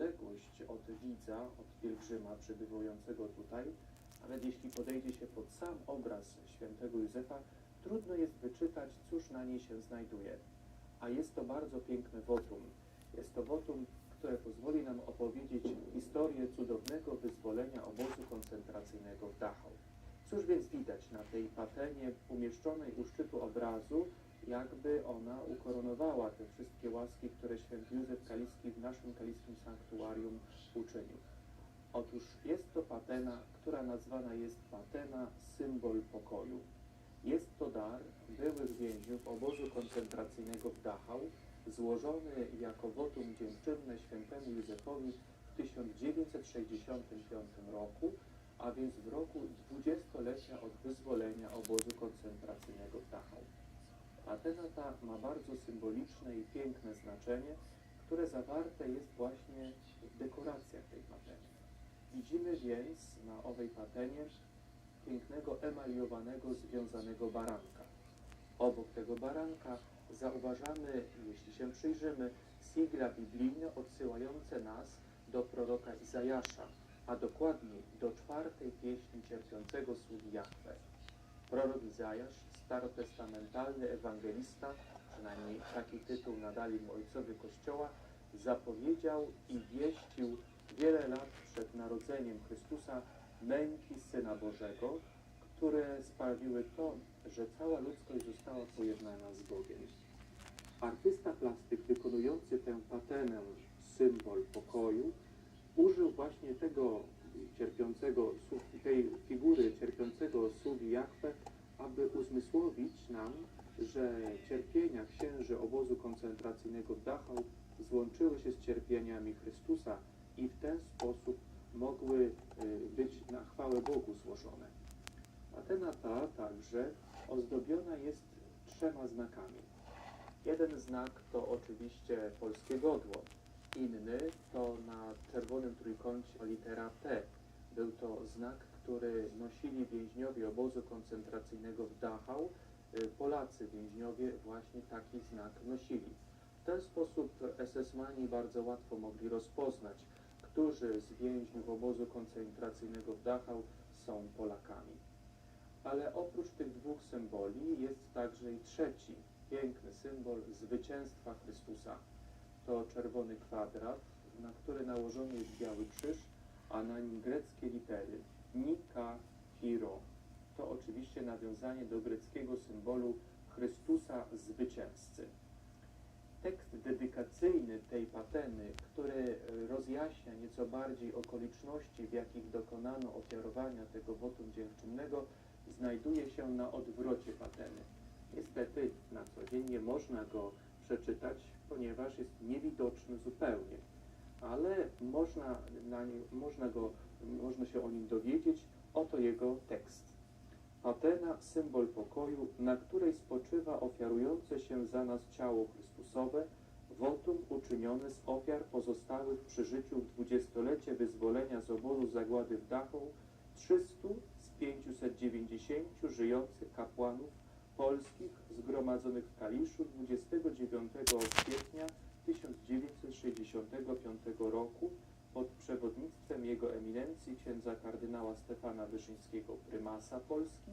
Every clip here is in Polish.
odległość od widza, od pielgrzyma przebywającego tutaj, nawet jeśli podejdzie się pod sam obraz świętego Józefa, trudno jest wyczytać, cóż na niej się znajduje. A jest to bardzo piękne wotum. Jest to wotum, które pozwoli nam opowiedzieć historię cudownego wyzwolenia obozu koncentracyjnego w Dachau. Cóż więc widać na tej patenie umieszczonej u szczytu obrazu, jakby ona ukoronowała te wszystkie łaski, które święty Józef Kaliski w naszym kaliskim sanktuarium uczynił. Otóż jest to patena, która nazwana jest patena symbol pokoju. Jest to dar byłych więźniów obozu koncentracyjnego w Dachau, złożony jako wotum dziękczynne świętemu Józefowi w 1965 roku, a więc w roku dwudziestolecia od wyzwolenia obozu koncentracyjnego w Dachau. Patena ta ma bardzo symboliczne i piękne znaczenie, które zawarte jest właśnie w dekoracjach tej pateny. Widzimy więc na owej patenie pięknego emaliowanego, związanego baranka. Obok tego baranka zauważamy, jeśli się przyjrzymy, sigla biblijne odsyłające nas do proroka Izajasza, a dokładniej do czwartej pieśni cierpiącego sługi Jahwe. Prorok Izajasz, starotestamentalny ewangelista, przynajmniej taki tytuł nadali mu ojcowie Kościoła, zapowiedział i wieścił wiele lat przed narodzeniem Chrystusa męki Syna Bożego, które sprawiły to, że cała ludzkość została pojednana z Bogiem. Artysta plastyk wykonujący tę patenę, symbol pokoju, użył właśnie tego cierpiącego, tej sługi Jahwe, aby uzmysłowić nam, że cierpienia księży obozu koncentracyjnego Dachau złączyły się z cierpieniami Chrystusa i w ten sposób mogły y, być na chwałę Bogu złożone. Atena ta także ozdobiona jest trzema znakami. Jeden znak to oczywiście polskie godło, inny to na czerwonym trójkącie litera T. Był to znak, który nosili więźniowie obozu koncentracyjnego w Dachau. Y, Polacy więźniowie właśnie taki znak nosili. W ten sposób SS-mani bardzo łatwo mogli rozpoznać, którzy z więźniów obozu koncentracyjnego w Dachau są Polakami. Ale oprócz tych dwóch symboli jest także i trzeci, piękny symbol zwycięstwa Chrystusa. To czerwony kwadrat, na który nałożony jest biały krzyż, a na nim greckie litery Nika Hiro. To oczywiście nawiązanie do greckiego symbolu Chrystusa zwycięzcy. Tekst dedykacyjny tej pateny, który rozjaśnia nieco bardziej okoliczności, w jakich dokonano ofiarowania tego wotum dziękczynnego, znajduje się na odwrocie pateny. Niestety na co dzień nie można go przeczytać, ponieważ jest niewidoczny zupełnie, ale można, na nie, można, go, można się o nim dowiedzieć. Oto jego tekst. Patena, symbol pokoju, na której spoczywa ofiarujące się za nas ciało Chrystusowe, wotum uczynione z ofiar pozostałych przy życiu w dwudziestolecie wyzwolenia z obozu zagłady w Dachau 300 z 590 żyjących kapłanów polskich zgromadzonych w Kaliszu 29 kwietnia 1965 roku pod przewodnictwem jego eminencji księdza kardynała Stefana Wyszyńskiego, prymasa Polski,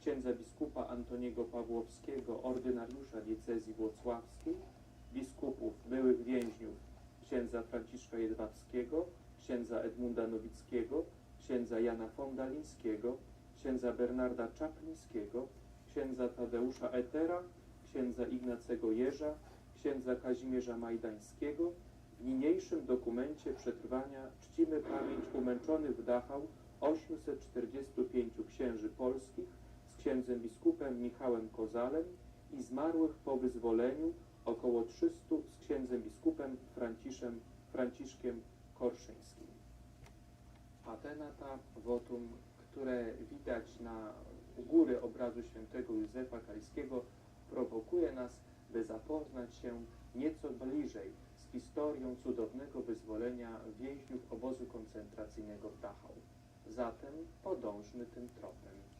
księdza biskupa Antoniego Pawłowskiego, ordynariusza diecezji włocławskiej, biskupów byłych więźniów księdza Franciszka Jedwabskiego, księdza Edmunda Nowickiego, księdza Jana Fondalińskiego, księdza Bernarda Czaplińskiego, księdza Tadeusza Etera, księdza Ignacego Jerza, księdza Kazimierza Majdańskiego. W niniejszym dokumencie przetrwania czcimy pamięć umęczonych w Dachau 845 księży polskich z księdzem biskupem Michałem Kozalem i zmarłych po wyzwoleniu około 300 z księdzem biskupem Franciszem, Franciszkiem Korszyńskim. Atena ta wotum, które widać na u góry obrazu świętego Józefa Kaliskiego, prowokuje nas, by zapoznać się nieco bliżej z historią cudownego wyzwolenia więźniów obozu koncentracyjnego w Dachau. Zatem podążmy tym tropem.